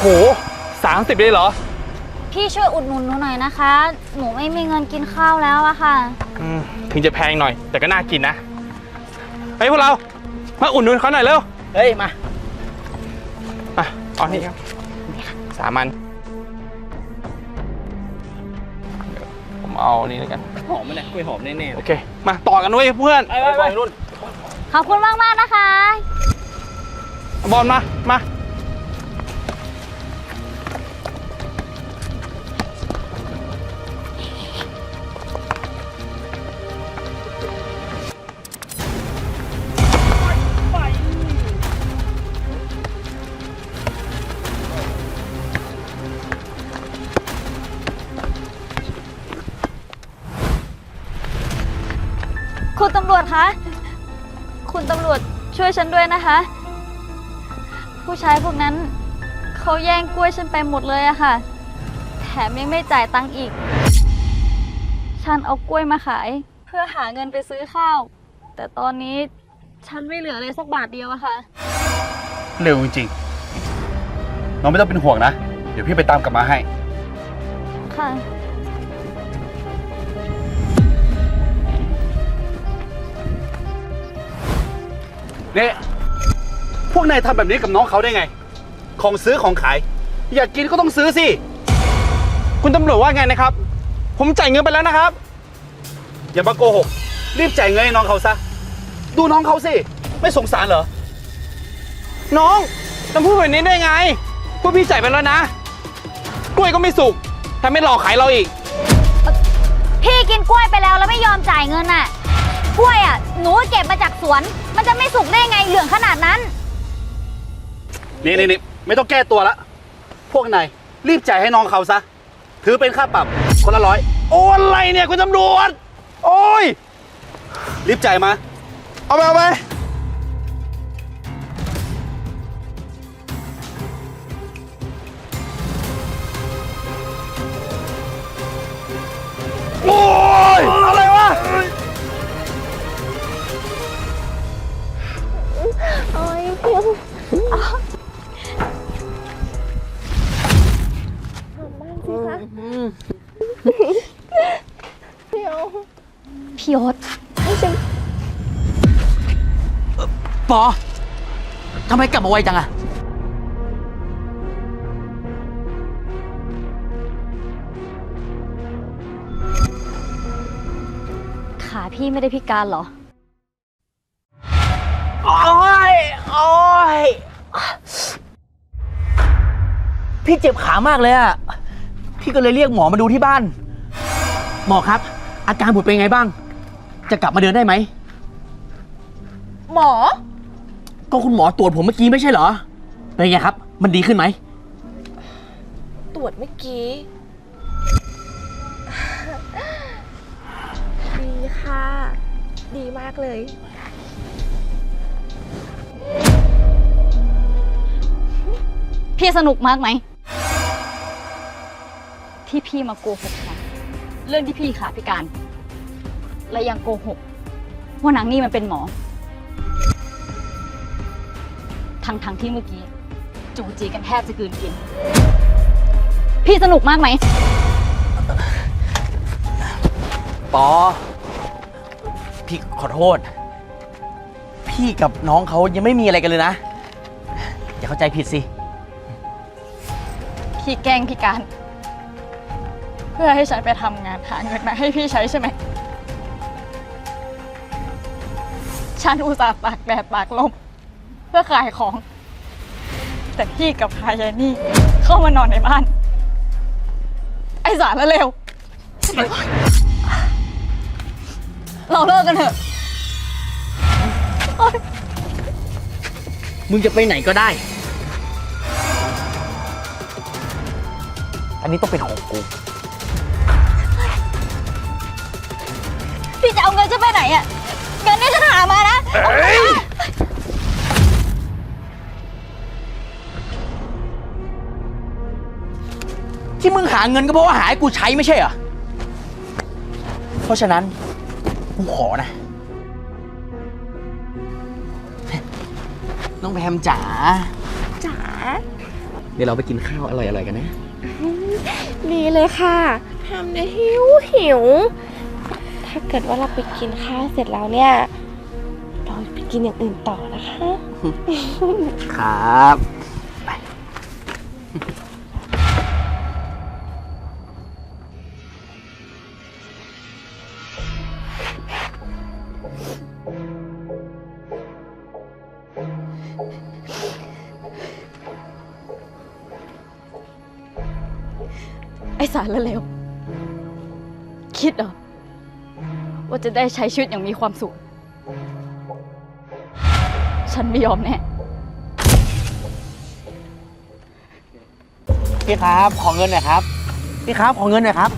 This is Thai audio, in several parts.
โหสามสิบเลยเหรอ พี่ช่วยอุดหนุนหนูหน่อยนะคะ หนูไม่มีเงินกินข้าวแล้วอะค่ะ อืมถึงจะแพงหน่อย แต่ก็น่ากินนะ เฮ้ยพวกเรา มาอุ่นนุนเขาหน่อยเร็วเฮ้ย มา อะเอานี่ครับสามันเดี๋ยวผมเอานี่แล้วกัน หอมมันเนี่ยกล้วยหอมแน่ๆโอเคมาต่อกันเว้ยเพื่อน ไปไปไปรุ่นขอบคุณมากมากๆนะคะ บอลมา มา วจช่วยฉันด้วยนะคะ ผู้ชายพวกนั้นเขาแย่งกล้วยฉันไปหมดเลยอะค่ะ แถมยังไม่จ่ายตังค์อีก ฉันเอากล้วยมาขาย เพื่อหาเงินไปซื้อข้าว แต่ตอนนี้ฉันไม่เหลือเลยสักบาทเดียวอะค่ะ เร็วจริงๆน้องไม่ต้องเป็นห่วงนะ เดี๋ยวพี่ไปตามกลับมาให้ ค่ะ เนี่ยพวกนายทำแบบนี้กับน้องเขาได้ไง ของซื้อของขาย อยากกินก็ต้องซื้อสิ คุณตำรวจว่าไงนะครับ ผมจ่ายเงินไปแล้วนะครับ อย่ามาโกหก รีบจ่ายเงินให้น้องเขาซะ ดูน้องเขาสิ ไม่สงสารเหรอ น้องจะพูดแบบนี้ได้ไงพวกพี่จ่ายไปแล้วนะ กล้วยก็ไม่สุกถ้าไม่หลอกขายเราอีก พี่กินกล้วยไปแล้วแล้วไม่ยอมจ่ายเงินอะ ล้วยอะหนูก็เก็บมาจากสวน มันจะไม่สุกได้ไงเหลืองขนาดนั้น นี่นี่นี่ไม่ต้องแก้ตัวละ พวกนายรีบจ่ายให้น้องเขาซะ ถือเป็นค่าปรับคนละร้อย โอ้อะไรเนี่ยคุณตำรวจ โอ้ย รีบจ่ายมา เอาไปเอาไป ปอทำไมกลับมาไวจังอะขาพี่ไม่ได้พิการเหรอ โอ้ย โอ้ย พี่เจ็บขามากเลยอะพี่ก็เลยเรียกหมอมาดูที่บ้าน หมอครับ อาการบุตรเป็นไงบ้าง จะกลับมาเดินได้ไหม หมอ ก็คุณหมอตรวจผมเมื่อกี้ไม่ใช่เหรอ เป็นไงครับ มันดีขึ้นไหม ตรวจเมื่อกี้ ดีค่ะ ดีมากเลย พี่สนุกมากไหม ที่พี่มาโกหกฉันเรื่องที่พี่ขาพิการ และยังโกหกว่านางนี่มันเป็นหมอ ทั้งทั้งๆที่เมื่อกี้จูจีกันแทบจะกลืนกิน พี่สนุกมากไหม ปอ พี่ขอโทษ พี่กับน้องเขายังไม่มีอะไรกันเลยนะ อย่าเข้าใจผิดสิ พี่แกล้งพี่การ เพื่อให้ฉันไปทำงานหาเงินมาให้พี่ใช้ใช่ไหม ฉันอุตส่าห์ตากแดดตากลม เพื่อขายของ แต่พี่กับพายายนี่ เข้ามานอนในบ้าน ไอสารละเร็ว เราเลิกกันเถอะ มึงจะไปไหนก็ได้ อันนี้ต้องเป็นของกู พี่จะเอาเงินฉันไปไหนอะเงินที่ฉันหามานะ ที่มึงหาเงินก็เพราะว่าหาให้กูใช้ไม่ใช่เหรอ เพราะฉะนั้น กูขอนะ น้องแพมจ๋า จ๋า เดี๋ยวเราไปกินข้าวอร่อยๆกันนะ ดีเลยค่ะทำได้หิวหิว ถ้าเกิดว่าเราไปกินข้าวเสร็จแล้วเนี่ยเราไปกินอย่างอื่นต่อนะคะ ครับ ไปไอสารละเลว คิดเหรอ ว่าจะได้ใช้ชีวิตอย่างมีความสุข ฉันไม่ยอมแน่ พี่ครับ ขอเงินหน่อยครับ พี่ครับ ขอเงินหน่อยครับ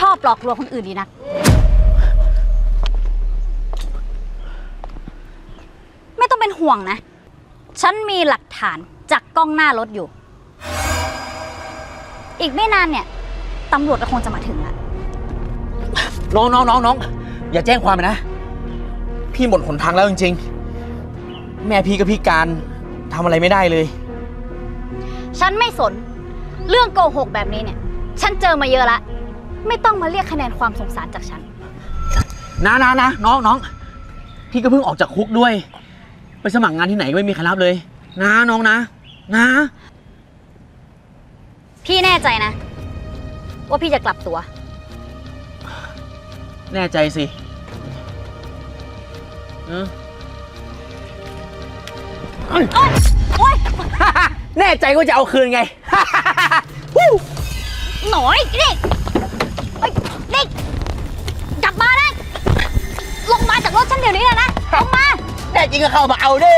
ชอบหลอกลวงคนอื่นดีนัก ไม่ต้องเป็นห่วงนะ ฉันมีหลักฐานจากกล้องหน้ารถอยู่ อีกไม่นานเนี่ยตำรวจก็คงจะมาถึงละน้องน้องน้องน้องอย่าแจ้งความเลยนะ พี่หมดหนทางแล้วจริงๆ แม่พี่กับพี่การทำอะไรไม่ได้เลย ฉันไม่สน เรื่องโกหกแบบนี้เนี่ย ฉันเจอมาเยอะละ ไม่ต้องมาเรียกคะแนนความสงสารจากฉัน นะนะนะน้องน้องพี่ก็เพิ่งออกจากคุกด้วย ไปสมัครงานที่ไหนก็ไม่มีใครรับเลย นะน้องนะ นะ พี่แน่ใจนะ ว่าพี่จะกลับตัว แน่ใจสิเออโอ๊ยโอ๊ย แน่ใจว่าจะเอาคืนไง หน่อยนี่เอ้ยนี่กลับมานะลงมา จากรถฉันเดี๋ยวนี้เลยนะลงมา แน่จริงก็เข้ามาเอาดิ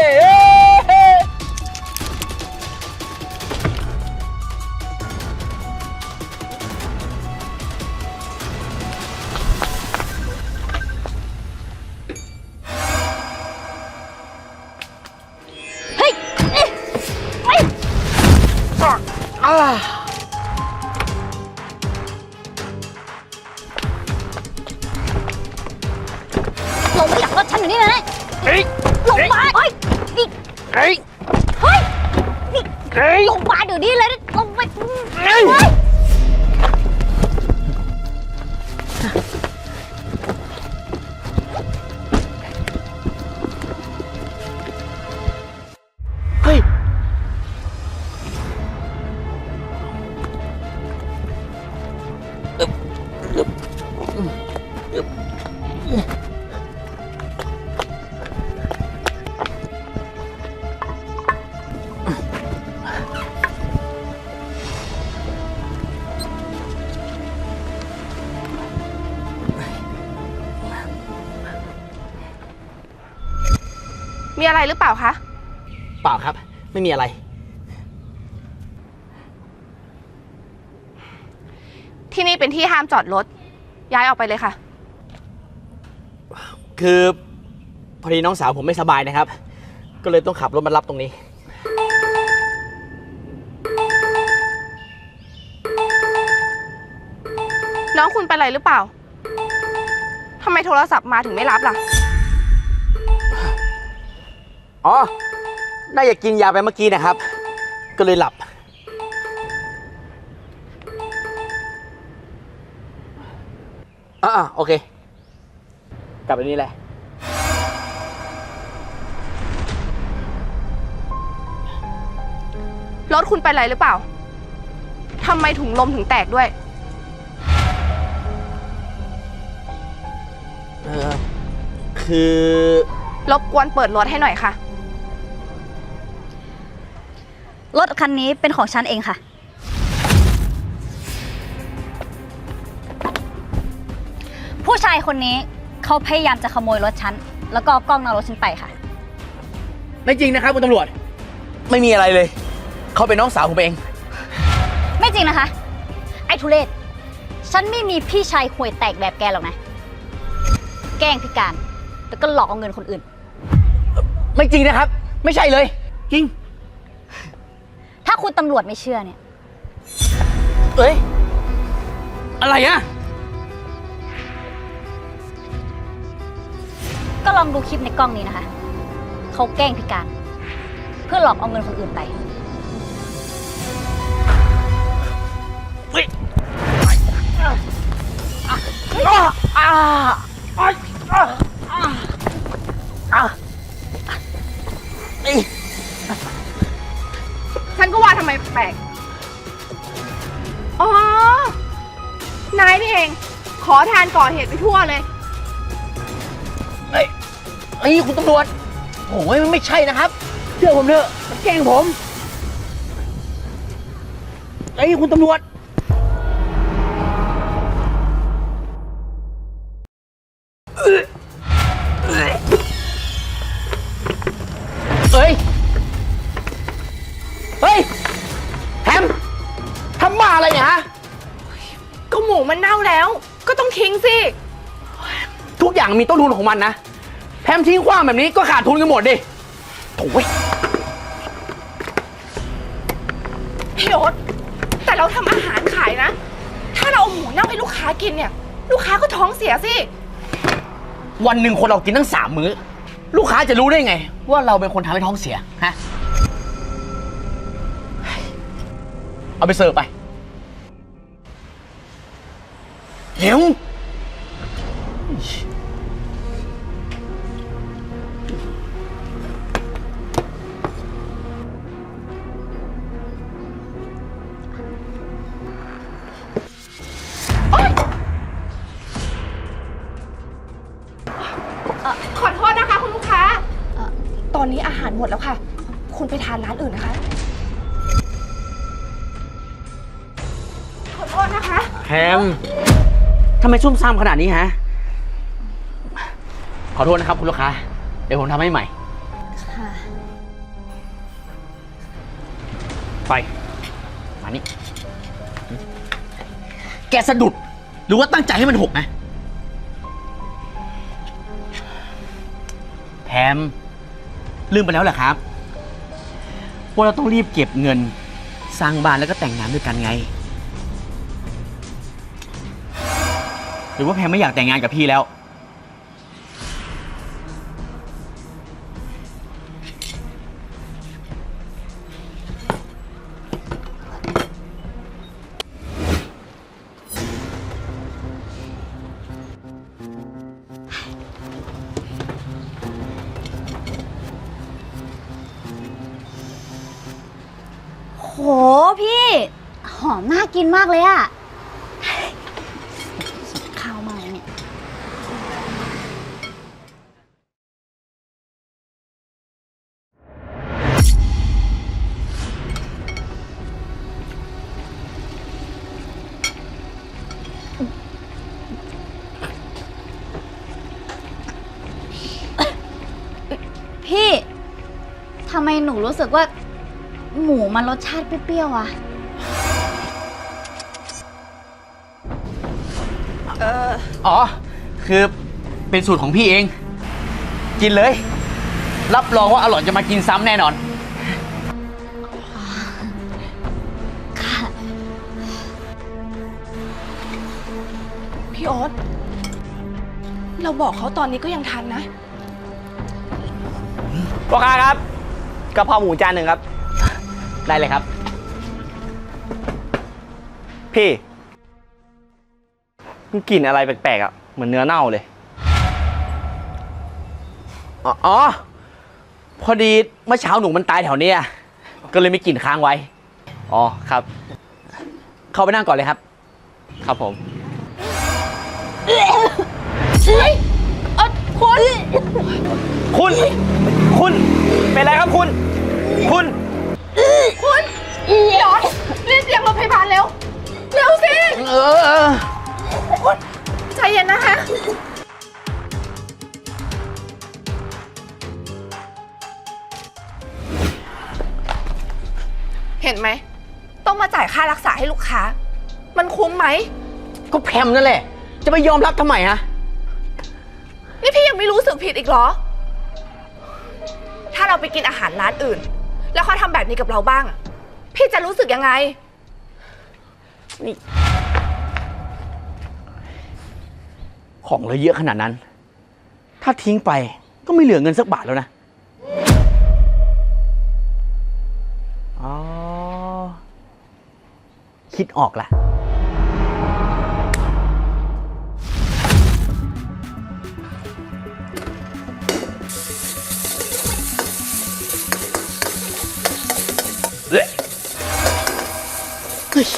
อะไรหรือเปล่าคะ เปล่าครับ ไม่มีอะไร ที่นี่เป็นที่ห้ามจอดรถ ย้ายออกไปเลยค่ะ คือพอดีน้องสาวผมไม่สบายนะครับ ก็เลยต้องขับรถมารับตรงนี้ น้องคุณเป็นอะไรหรือเปล่าทำไมโทรศัพท์มาถึงไม่รับล่ะ อ๋อ น่าจะกินยาไปเมื่อกี้นะครับ ก็เลยหลับ อ่าโอเค กลับไปนี่แหละ รถคุณเป็นอะไรหรือเปล่า ทำไมถุงลมถึงแตกด้วย เออ คือ รบกวนเปิดรถให้หน่อยค่ะ รถคันนี้เป็นของฉันเองค่ะ ผู้ชายคนนี้เขาพยายามจะขโมยรถฉัน แล้วก็เอากล้องหน้ารถฉันไปค่ะ ไม่จริงนะครับคุณตำรวจ ไม่มีอะไรเลย เขาเป็นน้องสาวผมเอง ไม่จริงนะคะ ไอ้ทุเรศ ฉันไม่มีพี่ชายห่วยแตกแบบแกหรอกนะ แกล้งพิการ แล้วก็หลอกเอาเงินคนอื่น ไม่จริงนะครับ ไม่ใช่เลย จริงถ้า คุณตำรวจไม่เชื่อเนี่ย เอ้ย อะไรอะก็ลองดูคลิปในกล้องนี้นะคะ เขาแกล้งพิการ เพื่อหลอกเอาเงินคนอื่นไป เฮ้ยอ่าอ่าอ่าอ่าอ่าเอ้ยฉัน ก็ว่าทำไมแปลก อ๋อ นายนี่เอง ขอทานก่อเหตุไปทั่วเลย เอ้ยเอ้ยคุณตำรวจโอ้ยมันไม่ใช่นะครับ เชื่อผมเถอะมันแกล้งผมเอ้ยคุณตำรวจ มีต้นทุนของมันนะแพมทิ้งขว้างแบบนี้ก็ขาดทุนกันหมดดิโถ่เว้ยพี่โอ๊ตแต่เราทำอาหารขายนะ ถ้าเราเอาหมูเน่าให้ลูกค้ากินเนี่ย ลูกค้าก็ท้องเสียสิ วันหนึ่งคนเรากินตั้งสามมื้อ ลูกค้าจะรู้ได้ไง ว่าเราเป็นคนทำให้ท้องเสียฮะเอาไปเสิร์ฟไปเร็ว มดแล้วค่ะ คุณไปทานร้านอื่นนะคะ ขอโทษนะคะ แฮมทำไมซุ่มซ่ามขนาดนี้ฮะ ขอโทษนะครับคุณลูกค้า เดี๋ยวผมทำให้ใหม่ ค่ะ ไป มานี่ แกสะดุด หรือว่าตั้งใจให้มันหกนะแพม ลืมไปแล้วเหรอครับว่าเราต้องรีบเก็บเงิน สร้างบ้านแล้วก็แต่งงานด้วยกันไง หรือว่าแพรไม่อยากแต่งงานกับพี่แล้วำไมหนูรู้สึกว่า หมูมันรสชาติเปรี้ยวๆอะเอออ๋อ คือเป็นสูตรของพี่เอง กินเลย รับรองว่าอร่อยจะมากินซ้ำแน่นอน ค่ะ พี่โอ๊ตเราบอกเขาตอนนี้ก็ยังทันนะ พ่อค้าครับ กะเพราหมูจานหนึ่งครับ ได้เลยครับ พี่มันกลิ่นอะไรแปลกๆอะ เหมือนเนื้อเน่าเลย อ๋อ พอดีเมื่อเช้าหนูมันตายแถวเนี้ยก็เลยไม่กลิ่นค้างไว้ อ๋อครับ เข้าไปนั่งก่อนเลยครับ ครับผม เฮ้ย เออคุณ คุณ คุณ เป็นไรครับคุณ คุณ คุณพี่โอ๊ตรีบเรียกรถพยาบาลเร็ว เร็วสิ เออเออใจเย็นนะคะ เห็นไหม ต้องมาจ่ายค่ารักษาให้ลูกค้า มันคุ้มไหม ก็แพมนั่นแหละ จะไปยอมรับทำไมฮะ นี่พี่ยังไม่รู้สึกผิดอีกเหรอถ้าเราไปกินอาหารร้านอื่น แล้วเขาทำแบบนี้กับเราบ้าง พี่จะรู้สึกยังไง นี่ ของเหลยเยอะขนาดนั้น ถ้าทิ้งไปก็ไม่เหลือเงินสักบาทแล้วนะ อ๋อ คิดออกละ เฮ้ย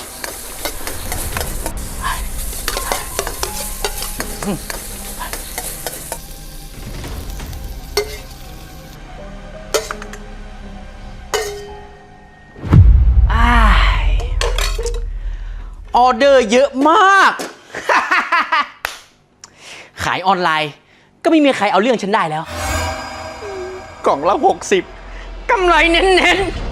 อ้ายออเดอร์เยอะมาก ขายออนไลน์ ก็ไม่มีใครเอาเรื่องฉันได้แล้ว กล่องละหกสิบกำไรเน้นๆ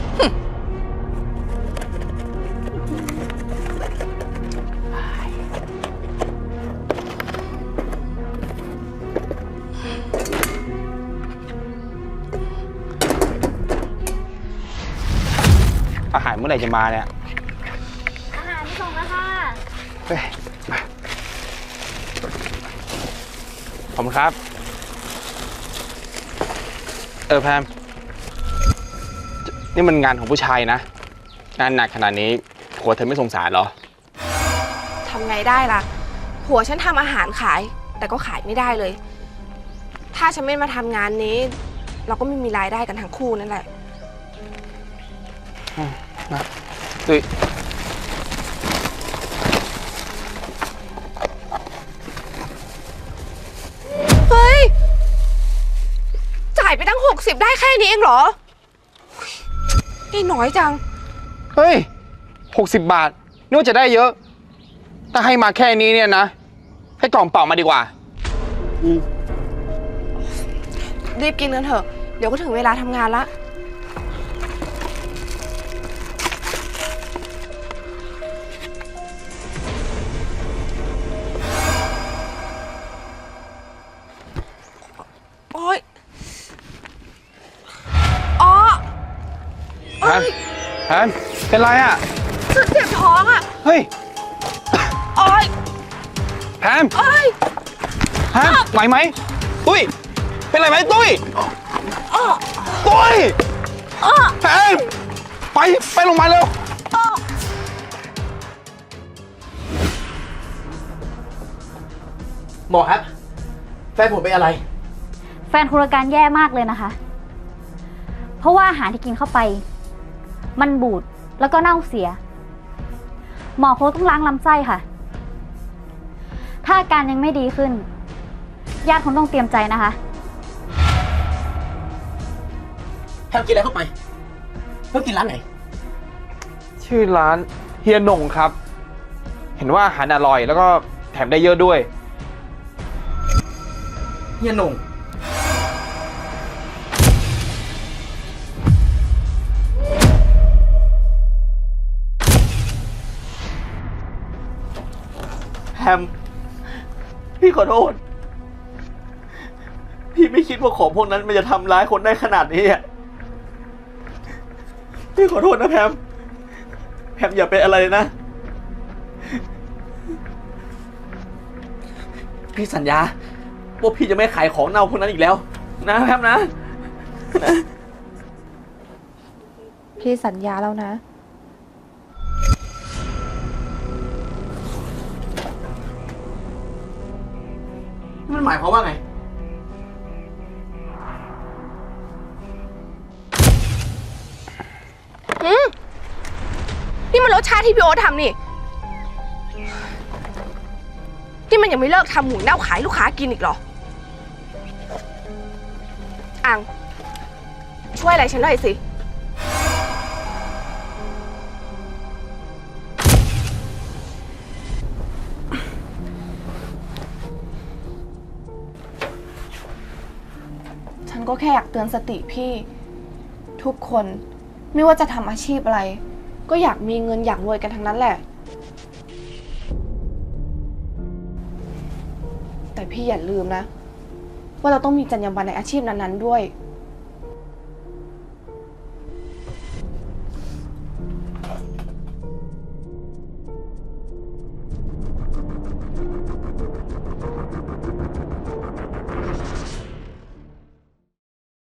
มื่อไหร่จะมาเนี่ยอาหารส่งแล้วค่ะเฮ้ยมาขอบคุณครับ เออแพมนี่มันงานของผู้ชายนะ งานหนักขนาดนี้ผัวเธอไม่สงสารเหรอ ทำไงได้ล่ะ ผัวฉันทำอาหารขาย แต่ก็ขายไม่ได้เลย ถ้าฉันไม่มาทำงานนี้ เราก็ไม่มีรายได้กันทั้งคู่นั่นแหละ ตุ้ยเฮ้ย จ่ายไปตั้ง 60 ได้แค่นี้เองเหรอนี่น้อยจัง เฮ้ยหกสิบบาทนึกว่าจะได้เยอะ ถ้าให้มาแค่นี้เนี่ยนะ ให้กล่องเปล่ามาดีกว่า รีบกินกันเถอะ เดี๋ยวก็ถึงเวลาทำงานละ แพมแพมเป็นไรอะ ฉันเจ็บท้องอะเฮ้ย โอ๊ยแพมโอ๊ยแพมไหวไหม ตุ้ย เป็นไรไหมตุ้ยตุ้ยแพมไป ไปโรงพยาบาลเร็วหมอครับ แฟนผมเป็นอะไร แฟนคุณอาการแย่มากเลยนะคะ เพราะว่าอาหารที่กินเข้าไป มันบูดแล้วก็เน่าเสีย หมอคงต้องล้างลำไส้ค่ะ ถ้าอาการยังไม่ดีขึ้น ญาติคงต้องเตรียมใจนะคะ แพมกินอะไรเข้าไปเพิ่งกินร้านไหน ชื่อร้านเฮียหน่งครับ เห็นว่าอาหารอร่อย แล้วก็แถมได้เยอะด้วย เฮียหนง แฮม พี่ขอโทษ พี่ไม่คิดว่าของพวกนั้นมันจะทำร้ายคนได้ขนาดนี้อะ พี่ขอโทษนะแพม แพมอย่าเป็นอะไรนะ พี่สัญญาว่าพี่จะไม่ขายของเน่าพวกนั้นอีกแล้ว นะแพมนะ พี่สัญญาแล้วนะ มันหมายความว่าไงอืมนี่มันรสชาติที่พี่โอ๊ตทำนี่ นี่มันยังไม่เลิกทำหมูเน่าขายลูกค้ากินอีกเหรอ อัง ช่วยอะไรฉันหน่อยสิ ก็แค่อยากเตือนสติพี่ ทุกคนไม่ว่าจะทำอาชีพอะไร ก็อยากมีเงินอยากรวยกันทั้งนั้นแหละ แต่พี่อย่าลืมนะ ว่าเราต้องมีจรรยาบรรณในอาชีพนั้นๆด้วย